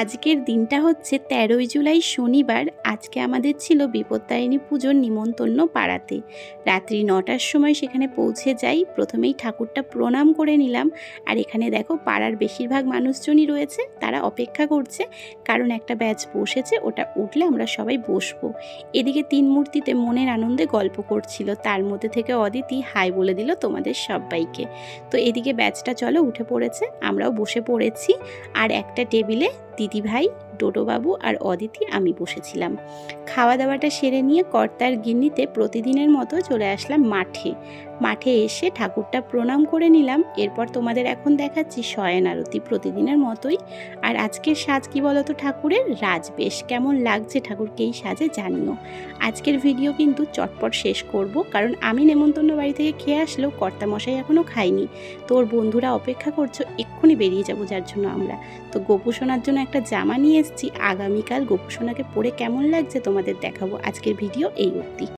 আজকের দিনটা হচ্ছে তেরোই জুলাই শনিবার। আজকে আমাদের ছিল বিপত্তারিণী পুজোর নিমন্তন্ন পাড়াতে। রাত্রি নটার সময় সেখানে পৌঁছে যাই। প্রথমেই ঠাকুরটা প্রণাম করে নিলাম। আর এখানে দেখো পাড়ার বেশিরভাগ মানুষজনই রয়েছে, তারা অপেক্ষা করছে। কারণ একটা ব্যাচ বসেছে, ওটা উঠলে আমরা সবাই বসবো। এদিকে তিন মূর্তিতে মনের আনন্দে গল্প করছিল। তার মধ্যে থেকে অদিতি হাই বলে দিল তোমাদের সবাইকে। তো এদিকে ব্যাচটা চলো উঠে পড়েছে, আমরাও বসে পড়েছি। আর একটা টেবিলে দিদিভাই ডোডোবাবু আর অদিতি আমি বসেছিলাম। খাওয়া দাওয়াটা সেরে নিয়ে কর্তার গিন্নিতে প্রতিদিনের মতো চলে আসলাম মাঠে। মাঠে এসে ঠাকুরটা প্রণাম করে নিলাম। এরপর তোমাদের এখন দেখাচ্ছি শয়ন আরতি প্রতিদিনের মতোই। আর আজকের সাজ কি বলতো ঠাকুরের? রাজবেশ কেমন লাগছে ঠাকুরকে এই সাজে জানিও। আজকের ভিডিও কিন্তু চটপট শেষ করব। কারণ আমি নেমন্তন্ন বাড়ি থেকে খেয়ে আসলেও কর্তামশাই এখনও খাইনি তোর বন্ধুরা অপেক্ষা করছ, এক্ষুনি বেরিয়ে যাব যার জন্য আমরা। তো গোপু সোনার জন্য একটা জামা নিয়ে এসেছি। আগামীকাল গোপসোনাকে পরে কেমন লাগছে তোমাদের দেখাবো আজকের ভিডিও এই অবধি।